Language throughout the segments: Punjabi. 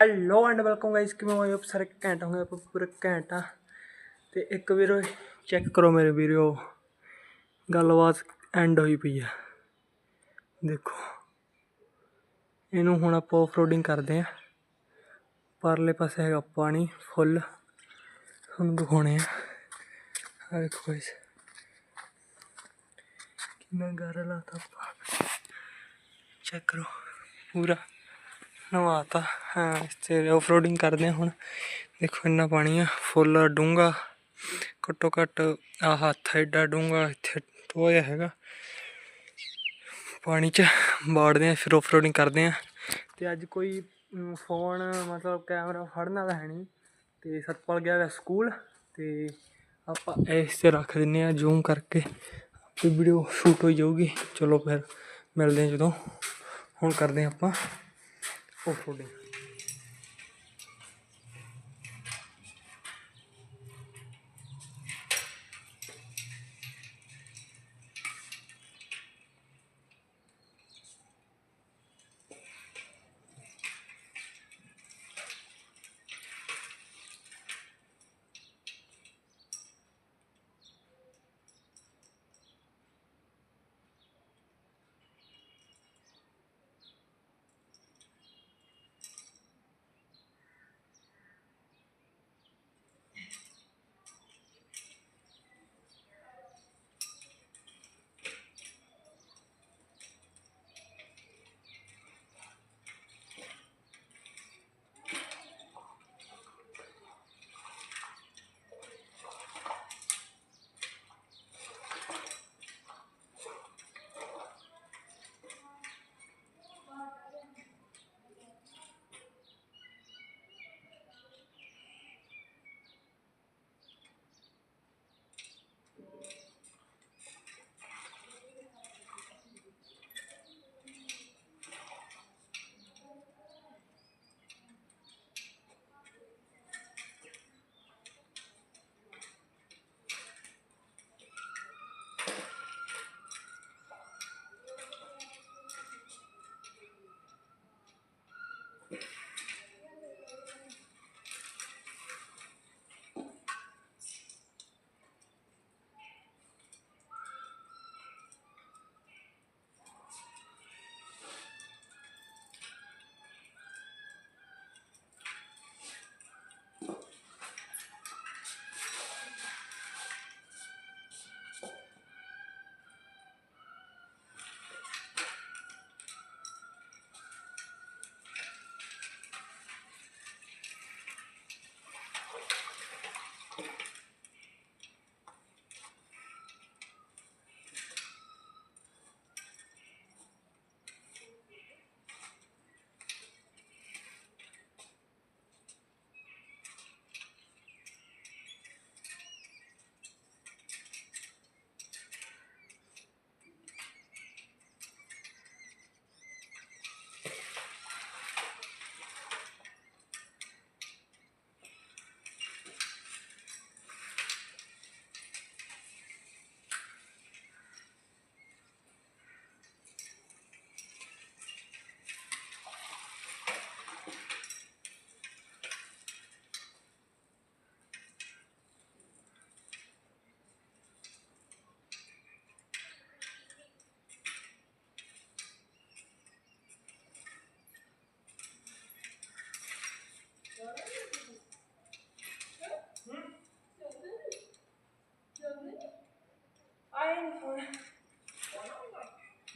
ਹੈਲੋ ਐਂਡ ਵੈਲਕਮ ਗਾਇਸ ਕਿਵੇਂ ਹੋ? ਆਪ ਸਾਰੇ ਘੈਂਟ ਹੋਗੇ? ਆਪਾਂ ਪੂਰੇ ਘੈਂਟ ਆ। ਤੇ ਇੱਕ ਵੀਰੋ ਚੈੱਕ ਕਰੋ ਮੇਰੇ ਵੀਰੋ। ਗੱਲਬਾਤ ਐਂਡ ਹੋਈ ਪਈ ਆ। ਦੇਖੋ। ਇਹਨੂੰ ਹੁਣ ਆਪਾਂ ਆਫਰੋਡਿੰਗ ਕਰਦੇ ਆ। ਪਰਲੇ ਪਾਸੇ ਹੈਗਾ ਪਾਣੀ, ਫੁੱਲ। ਤੁਹਾਨੂੰ ਦਿਖਾਉਣੇ ਆ। ਆ ਦੇਖੋ ਗਾਇਸ ਕਿੰਨਾ ਗਾਰਾ ਲਾਤਾ ਆਪਾਂ ਚੈੱਕ ਕਰੋ। ਪੂਰਾ। ਨਵਾਤਾ ਹਾਂ ਇਸ ਤੇ ਆਫਰੋਡਿੰਗ ਕਰਦੇ ਹਾਂ ਹੁਣ। ਦੇਖੋ ਇੰਨਾ ਪਾਣੀ ਆ, ਫੁੱਲ ਡੂੰਗਾ ਘੱਟੋ ਘੱਟ ਆ ਹੱਥ ਐਡਾ ਡੂੰਗਾ ਇੱਥੇ ਟੋਇਆ ਹੈਗਾ। ਪਾਣੀ 'ਚ ਬਾੜਦੇ ਆ, ਫਿਰ ਆਫਰੋਡਿੰਗ ਕਰਦੇ ਆ। ਤੇ ਅੱਜ ਕੋਈ ਫੋਨ ਮਤਲਬ ਕੈਮਰਾ ਫੜਨਾ ਤਾਂ ਹੈ ਨਹੀਂ। ਤੇ ਸਤਪਾਲ ਗਿਆ ਹੋਇਆ ਸਕੂਲ, ਤੇ ਆਪਾਂ ਇਸ ਤੇ ਰੱਖ ਦਿੰਨੇ ਆ ਜ਼ੂਮ ਕਰਕੇ। ਆਪਣੀ ਵੀਡੀਓ ਸ਼ੂਟ ਹੋ ਜਾਊਗੀ। ਚਲੋ ਫਿਰ, ਮਿਲਦੇ ਆ ਜਦੋਂ। ਹੁਣ ਕਰਦੇ ਆ ਆਪਾਂ। Off-roading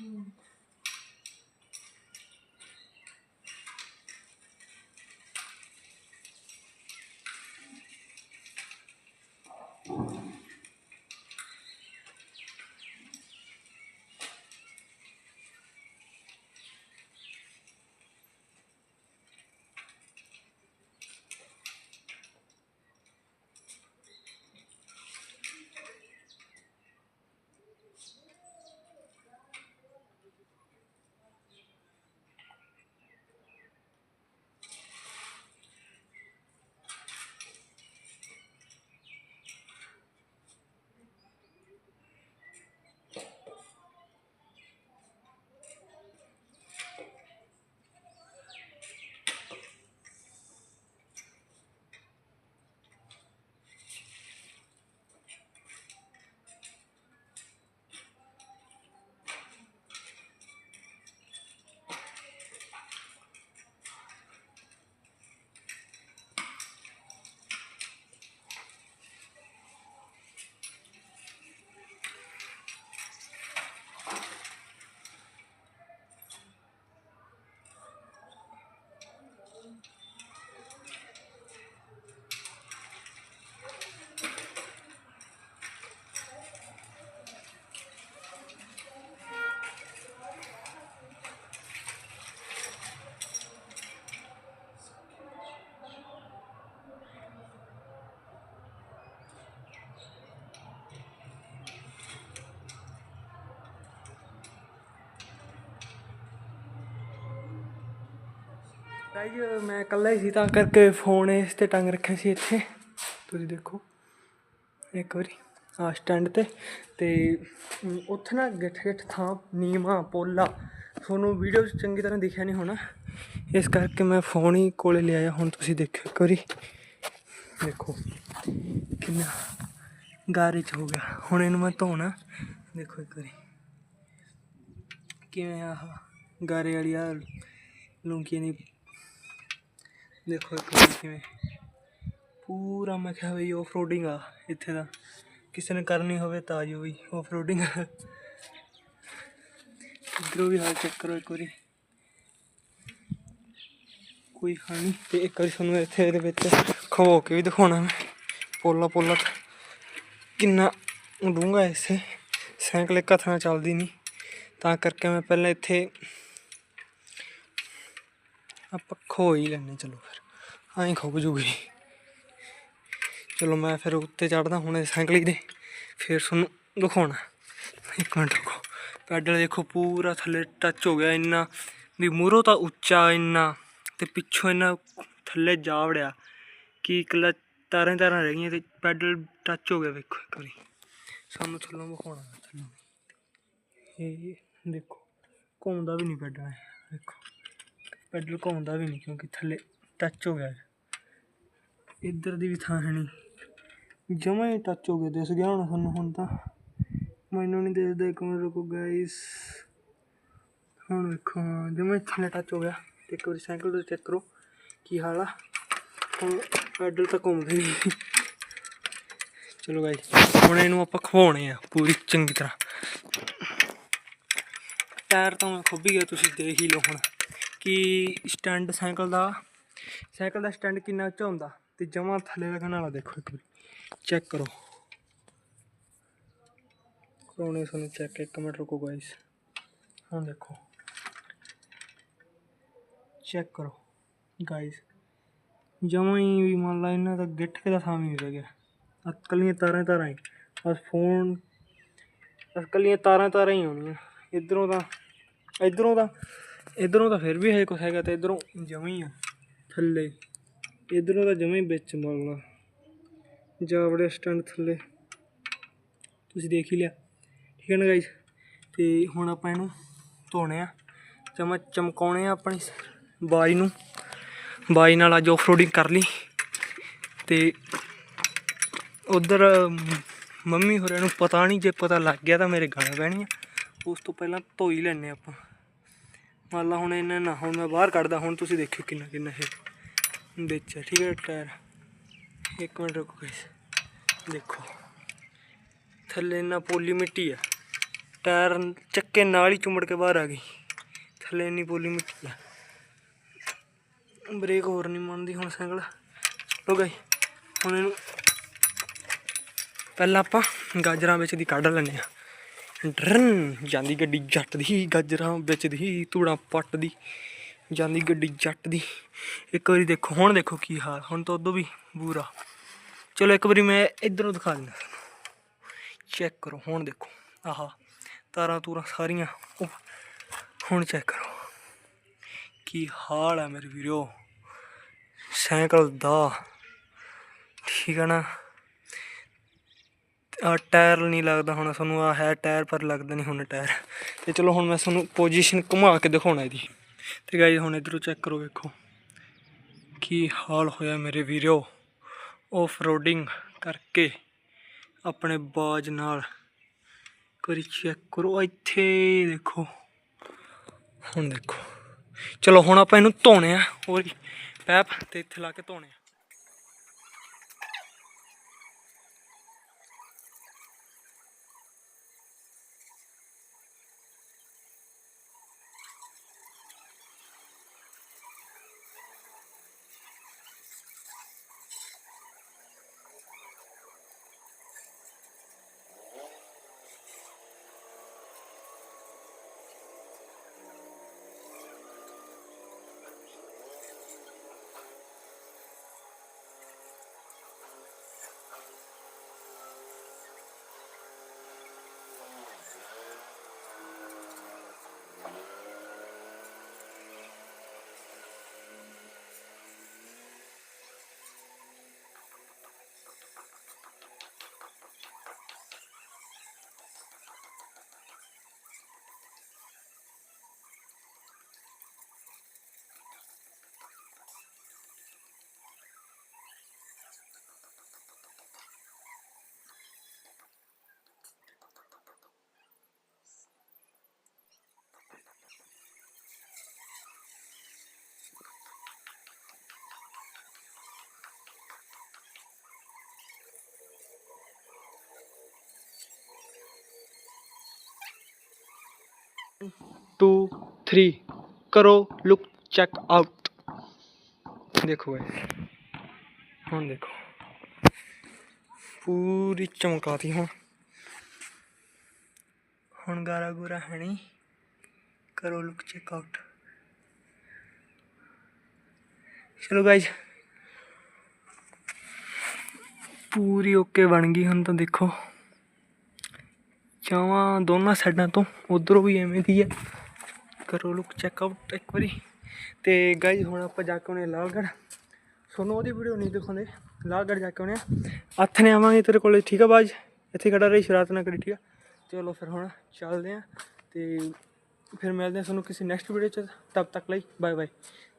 Hum. ਗਾਈਜ਼ ਮੈਂ ਇਕੱਲਾ ਹੀ ਸੀ, ਤਾਂ ਕਰਕੇ ਫੋਨ ਇਸ ਤੇ ਟੰਗ ਰੱਖਿਆ ਸੀ ਇੱਥੇ। ਤੁਸੀਂ ਦੇਖੋ, ਇੱਕ ਵਾਰੀ ਆ ਸਟੈਂਡ ਤੇ। ਤੇ ਉੱਥੇ ਨਾ ਗਿੱਠ ਗਿੱਠ ਥਾਂ, ਨੀਵਾਂ, ਪੋਲਾ। ਤੁਹਾਨੂੰ ਵੀਡੀਓ 'ਚ ਚੰਗੀ ਤਰ੍ਹਾਂ ਦਿਖਿਆ ਨਹੀਂ ਹੋਣਾ। ਇਸ ਕਰਕੇ ਮੈਂ ਫੋਨ ਹੀ ਕੋਲੇ ਲਿਆਇਆ ਹੁਣ ਤੁਸੀਂ ਦੇਖਿਓ ਇੱਕ ਵਾਰੀ। ਦੇਖੋ, ਕਿੰਨਾ ਗਾਰੇ ਚ ਹੋ ਗਿਆ। ਹੁਣ ਇਹਨੂੰ ਮੈਂ ਧੋਣਾ। ਦੇਖੋ ਇੱਕ ਵਾਰੀ। ਕਿਵੇਂ ਆਹ ਗਾਰੇ ਵਾਲੀ ਆ, ਲੂੰਕੀਆਂ ਦੀ ਦੇਖੋ ਇੱਕ ਵਾਰੀ ਕਿਵੇਂ। ਪੂਰਾ ਮੈਂ ਕਿਹਾ ਵੀ ਆਫ ਰੋਡਿੰਗ ਆ, ਇੱਥੇ ਦਾ ਕਿਸੇ ਨੇ ਕਰਨੀ ਹੋਵੇ ਤਾਂ ਜੋ ਵੀ ਆਫ ਰੋਡਿੰਗ ਇਧਰੋਂ ਵੀ ਹਾਲ ਚੈੱਕ ਕਰੋ ਇੱਕ ਵਾਰੀ। ਕੋਈ ਹਾਲ ਨਹੀਂ, ਤੇ ਇੱਕ ਵਾਰੀ ਤੁਹਾਨੂੰ ਇੱਥੇ ਇਹਦੇ ਵਿੱਚ ਖਵੋ ਕੇ ਵੀ ਦਿਖਾਉਣਾ ਮੈਂ। ਪੋਲਾ ਪੋਲਾ ਕਿੰਨਾ ਡੂੰਘਾ ਹੈ ਇਸੇ ਸਾਈਕਲ ਇੱਕ ਹੱਥ ਨਾਲ ਚੱਲਦੀ ਨਹੀਂ। ਤਾਂ ਕਰਕੇ ਮੈਂ ਪਹਿਲਾਂ ਇੱਥੇ ਆਪਾਂ ਖੋ ਹੀ ਲੈਣੇ ਚਲੋ ਫਿਰ। ਐਂ ਖੁੱਬ ਜੂਗੀ। ਚਲੋ ਮੈਂ ਫਿਰ ਉੱਤੇ ਚੜਦਾ ਹੁਣ ਇਹ ਸਾਈਕਲ ਹੀ ਦੇ। ਫਿਰ ਤੁਹਾਨੂੰ ਦਿਖਾਉਣਾ। ਇੱਕ ਮਿੰਟ ਰੁਕੋ। ਪੈਡਲ ਦੇਖੋ, ਪੂਰਾ ਥੱਲੇ ਟੱਚ ਹੋ ਗਿਆ ਇੰਨਾ। ਵੀ ਮੂਹਰੋਂ ਤਾਂ ਉੱਚਾ ਇੰਨਾ। ਤੇ ਪਿੱਛੋਂ ਇੰਨਾ ਥੱਲੇ ਜਾ ਵੜਿਆ। ਕਿ ਇਕੱਲਾ ਤਾਰਾਂ ਤਾਰਾਂ ਰਹਿ ਗਈਆਂ ਤੇ ਪੈਡਲ ਟੱਚ ਹੋ ਗਿਆ, ਵੇਖੋ ਇੱਕ ਵਾਰੀ। ਸਾਨੂੰ ਥੱਲੋਂ ਵਿਖਾਉਣਾ ਥੱਲੋਂ। ਇਹ ਦੇਖੋ, ਘੁੰਮਦਾ ਵੀ ਨਹੀਂ ਪੈਡਲ ਦੇਖੋ ਪੈਡਲ ਘੁੰਮਦਾ ਵੀ ਨਹੀਂ ਕਿਉਂਕਿ ਥੱਲੇ ਟੱਚ ਹੋ ਗਿਆ ਇੱਧਰ ਦੀ ਵੀ ਥਾਂ ਹੈ ਨਹੀਂ। ਜਮਾ ਹੀ ਟੱਚ ਹੋ ਗਿਆ ਦਿਸ ਗਿਆ ਹੁਣ ਤੁਹਾਨੂੰ ਹੁਣ ਤਾਂ। ਮੈਨੂੰ ਨਹੀਂ ਦਿਸਦਾ ਇੱਕ ਮਿੰਟ ਰੁਕੋ ਗਾਇਸ ਹੁਣ ਵੇਖੋ ਹਾਂ, ਜਮਾਂ ਥੱਲੇ ਟੱਚ ਹੋ ਗਿਆ। ਤੇ ਇੱਕ ਵਾਰੀ ਸਾਈਕਲ ਤੋਂ ਚੈੱਕ ਕਰੋ ਕੀ ਹਾਲ ਆ। ਹੁਣ ਪੈਡਲ ਤਾਂ ਘੁੰਮਦੇ ਨਹੀਂ। ਚਲੋ ਗਾਇਸ ਹੁਣ ਇਹਨੂੰ ਆਪਾਂ ਖਵਾਉਣੇ ਆ ਪੂਰੀ ਚੰਗੀ ਤਰ੍ਹਾਂ। ਟਾਇਰ ਤਾਂ ਮੈਂ ਖੁੱਭ ਗਿਆ ਤੁਸੀਂ ਦੇਖ ਹੀ ਲਓ ਹੁਣ। ਕਿ ਸਟੈਂਡ ਸਾਈਕਲ ਦਾ ਸਾਈਕਲ ਦਾ ਸਟੈਂਡ ਕਿੰਨਾ ਉੱਚਾ ਹੁੰਦਾ? ਤੇ ਜਮਾਂ ਥੱਲੇ ਲੱਗਣ ਵਾਲਾ ਦੇਖੋ ਇੱਕ ਵਾਰੀ। ਚੈੱਕ ਕਰੋ। ਕਰਾਉਣੇ ਸਾਨੂੰ ਚੈੱਕ, ਇੱਕ ਮਿੰਟ ਰੁਕੋ ਗਾਇਸ ਹੁਣ ਦੇਖੋ। ਚੈੱਕ ਕਰੋ। ਗਾਇਸ ਜਮਾਂ ਹੀ ਵੀ ਮੰਨ ਲਾ ਇਹਨਾਂ ਦਾ ਗਿੱਠ ਕੇ ਦਾ ਥਾਂ ਵੀ ਗਿਆ। ਅਕਲੀਆਂ ਤਾਰਾਂ ਤਾਰਾਂ ਹੀ। ਬਸ ਫੋਨ ਅਕਲੀਆਂ ਤਾਰਾਂ ਤਾਰਾਂ ਹੀ ਆਉਣੀਆਂ। ਇਧਰੋਂ ਤਾਂ ਇਧਰੋਂ ਤਾਂ ਇਧਰੋਂ ਤਾਂ ਫਿਰ ਵੀ ਹੈ ਕੁਛ ਹੈਗਾ ਤੇ ਇਧਰੋਂ ਜਮਾਂ ਹੀ ਆ, ਥੱਲੇ। ਇਧਰੋਂ ਤਾਂ ਜਮਾਂ ਵਿੱਚ ਮੰਗਲਾ ਜਾਵੜੇ ਸਟੈਂਡ ਥੱਲੇ। ਤੁਸੀਂ ਦੇਖ ਹੀ ਲਿਆ। ਠੀਕ ਹੈ ਨਾ ਗਾਇਸ ਤੇ ਹੁਣ ਆਪਾਂ ਇਹਨੂੰ ਧੋਣੇ ਆ। ਚਮਚ ਚਮਕਾਉਣੇ ਆ ਆਪਣੀ ਬਾਈ ਨੂੰ। ਬਾਈ ਨਾਲ ਅੱਜ ਆਫਰੋਡਿੰਗ ਕਰ ਲਈ। ਤੇ ਉਧਰ ਮੰਮੀ ਹੋਰਾਂ ਨੂੰ ਪਤਾ ਨਹੀਂ, ਜੇ ਪਤਾ ਲੱਗ ਗਿਆ ਤਾਂ ਮੇਰੇ ਗਾਲਾਂ ਪੈਣੀਆਂ। ਉਸ ਤੋਂ ਪਹਿਲਾਂ ਧੋਈ ਹੀ ਲੈਣੇ ਆਪਾਂ। ਮੰਨ ਲਾ ਹੁਣ ਇਹਨਾਂ ਨਾ, ਹੁਣ ਮੈਂ ਬਾਹਰ ਕੱਢਦਾ, ਹੁਣ ਤੁਸੀਂ ਦੇਖਿਓ ਕਿੰਨਾ ਕਿੰਨਾ ਇਹ ਵਿੱਚ ਹੈ ਠੀਕ ਹੈ ਟਾਇਰ। ਇੱਕ ਮਿੰਟ ਰੁਕੋ ਗਾਇਸ ਦੇਖੋ। ਥੱਲੇ ਇੰਨਾ ਪੋਲੀ ਮਿੱਟੀ ਆ। ਟਾਇਰ ਚੱਕੇ ਨਾਲ ਹੀ ਚੁੰਮੜ ਕੇ ਬਾਹਰ ਆ ਗਈ। ਥੱਲੇ ਇੰਨੀ ਪੋਲੀ ਮਿੱਟੀ ਆ। ਬ੍ਰੇਕ ਹੋਰ ਨਹੀਂ ਮੰਨਦੀ ਹੁਣ ਸਾਈਕਲ ਲੋ ਗਈ ਹੁਣ ਇਹਨੂੰ ਪਹਿਲਾਂ ਆਪਾਂ ਗਾਜਰਾਂ ਵਿੱਚ ਦੀ ਕੱਢ ਲੈਂਦੇ ਆ ਡਰਨ ਜਾਂਦੀ ਗੱਡੀ ਜੱਟ ਦੀ ਗਾਜਰਾਂ ਵਿੱਚ ਦੀ ਧੂੜਾਂ ਪੱਟ ਦੀ ਜਾਂਦੀ ਗੱਡੀ ਜੱਟ ਦੀ ਇੱਕ ਵਾਰੀ ਦੇਖੋ ਹੁਣ ਦੇਖੋ ਕੀ ਹਾਲ ਹੁਣ ਤਾਂ ਉਦੋਂ ਵੀ ਬੂਰਾ। ਚਲੋ ਇੱਕ ਵਾਰੀ ਮੈਂ ਇਧਰੋਂ ਦਿਖਾ ਦਿੰਦਾ ਤੁਹਾਨੂੰ। ਚੈੱਕ ਕਰੋ ਹੁਣ ਦੇਖੋ। ਆਹਾ ਤਾਰਾਂ ਤੂਰਾਂ ਸਾਰੀਆਂ। ਉਹ, ਹੁਣ ਚੈੱਕ ਕਰੋ। ਕੀ ਹਾਲ ਹੈ ਮੇਰੇ ਵੀਰੋ। ਸਾਈਕਲ ਦਾ। ਠੀਕ ਹੈ ਨਾ? ਟਾਇਰ ਨਹੀਂ ਲੱਗਦਾ ਹੁਣ ਤੁਹਾਨੂੰ ਆ ਹੈ ਟਾਇਰ, ਪਰ ਲੱਗਦਾ ਨਹੀਂ ਹੁਣ ਟਾਇਰ। ਤੇ ਚਲੋ ਹੁਣ ਮੈਂ ਤੁਹਾਨੂੰ ਪੋਜੀਸ਼ਨ ਘੁਮਾ ਕੇ ਦਿਖਾਉਣਾ ਇਹਦੀ। ਤੇ ਗਾਇਜ਼ ਹੁਣ ਇਧਰੋਂ ਚੈੱਕ ਕਰੋ, ਵੇਖੋ। ਕੀ ਹਾਲ ਹੋਇਆ ਮੇਰੇ ਵੀਰੋ? ਆਫ ਰੋਡਿੰਗ ਕਰਕੇ ਆਪਣੇ ਬਾਜ ਨਾਲ ਕਰੀ ਚੈੱਕ ਕਰੋ। ਇੱਥੇ ਦੇਖੋ। ਹੁਣ ਦੇਖੋ। ਚਲੋ ਹੁਣ ਆਪਾਂ ਇਹਨੂੰ ਧੋਣੇ ਆ। ਹੋਰ ਪੈਪ ਤੇ ਇੱਥੇ ਲਾ ਕੇ ਧੋਣੇ ਆ। 2 3 ਕਰੋ ਲੁੱਕ ਚੈੱਕ ਆਊਟ ਦੇਖੋ ਗਾਇਸ ਹੁਣ ਦੇਖੋ ਪੂਰੀ ਚਮਕਾਤੀ ਹੁਣ ਹੁਣ ਗਾਰਾ ਗੋਰਾ ਹੈ ਨਹੀਂ ਕਰੋ ਲੁੱਕ ਚੈੱਕ ਆਊਟ ਚਲੋ ਗਾਇਸ ਪੂਰੀ ਓਕੇ ਬਣ ਗਈ ਹੁਣ ਤਾਂ ਦੇਖੋ ਜਾਵਾਂ ਦੋਨਾਂ ਸਾਈਡਾਂ ਤੋਂ, ਉਧਰੋਂ ਵੀ ਐਵੇਂ ਦੀ ਹੈ ਕਰੋ ਲੁੱਕ ਚੈੱਕ ਆਊਟ ਇੱਕ ਵਾਰੀ। ਤੇ ਗਾਇਸ ਹੁਣ ਆਪਾਂ ਜਾ ਕੇ ਆਉਣੇ ਲਾਲਗੜ੍ਹ ਤੁਹਾਨੂੰ ਉਹਦੀ ਵੀਡੀਓ ਨਹੀਂ ਦਿਖਾਉਂਦੇ। ਲਾਲਗੜ੍ਹ ਜਾ ਕੇ ਆਉਣੇ ਆ। ਹੱਥ ਨੇ ਆਵਾਂਗੇ ਤੇਰੇ ਕੋਲੇ, ਠੀਕ ਆ ਬਾਜ? ਇੱਥੇ ਖੜਾ ਰਹੀ, ਸ਼ਰਾਰਤ ਨਾ ਕਰੀ, ਠੀਕ ਆ? ਚਲੋ ਫਿਰ ਹੁਣ ਚੱਲਦੇ ਆ। ਤੇ ਫਿਰ ਮਿਲਦੇ ਆ ਤੁਹਾਨੂੰ ਕਿਸੇ ਨੈਕਸਟ ਵੀਡੀਓ ਚ। ਤਬ ਤੱਕ ਲਈ ਬਾਏ ਬਾਏ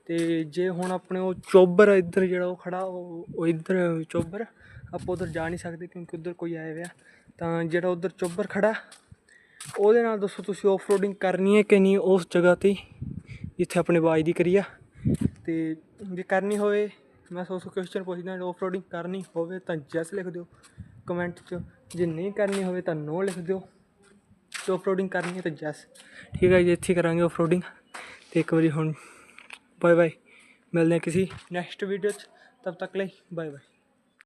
ਤੇ ਜੇ ਹੁਣ ਆਪਣੇ ਉਹ ਚੋਬਰ ਇੱਧਰ ਜਿਹੜਾ ਉਹ ਖੜਾ, ਉਹ ਉਹ ਇੱਧਰ ਚੋਬਰ ਆਪਾਂ ਉਧਰ ਜਾ ਨਹੀਂ ਸਕਦੇ ਕਿਉਂਕਿ ਉਧਰ ਕੋਈ ਆਇਆ ਹੋਇਆ। ਤਾਂ ਜਿਹੜਾ ਉਧਰ ਚੋਬਰ ਖੜਾ, ਉਹਦੇ ਨਾਲ ਦੱਸੋ ਤੁਸੀਂ ਆਫ ਰੋਡਿੰਗ ਕਰਨੀ ਹੈ ਕਿ ਨਹੀਂ ਉਸ ਜਗ੍ਹਾ ਤੇ, ਜਿੱਥੇ ਆਪਣੇ ਬਾਜ ਦੀ ਕਰੀ ਆ। ਤੇ ਜੇ ਕਰਨੀ ਹੋਵੇ, ਮੈਂ ਸੋ ਸੋ ਕੁਐਸਚਨ ਪੁੱਛਦਾ ਆਫ ਰੋਡਿੰਗ ਕਰਨੀ ਹੋਵੇ ਤਾਂ ਜੈਸ ਲਿਖ ਦਿਓ ਕਮੈਂਟ 'ਚ। ਜੇ ਨਹੀਂ ਕਰਨੀ ਹੋਵੇ ਤਾਂ ਨੋ ਲਿਖ ਦਿਓ। ਜੇ ਆਫ ਰੋਡਿੰਗ ਕਰਨੀ ਹੈ ਤਾਂ ਜੈਸ ਠੀਕ ਹੈ ਜੀ, ਇੱਥੇ ਕਰਾਂਗੇ ਆਫ ਰੋਡਿੰਗ ਤੇ ਇੱਕ ਵਾਰੀ ਹੁਣ ਬਾਏ ਬਾਏ ਮਿਲਦੇ ਹਾਂ ਕਿਸੇ ਨੈਕਸਟ ਵੀਡੀਓ 'ਚ। ਤਬ ਤੱਕ ਲਈ ਬਾਏ ਬਾਏ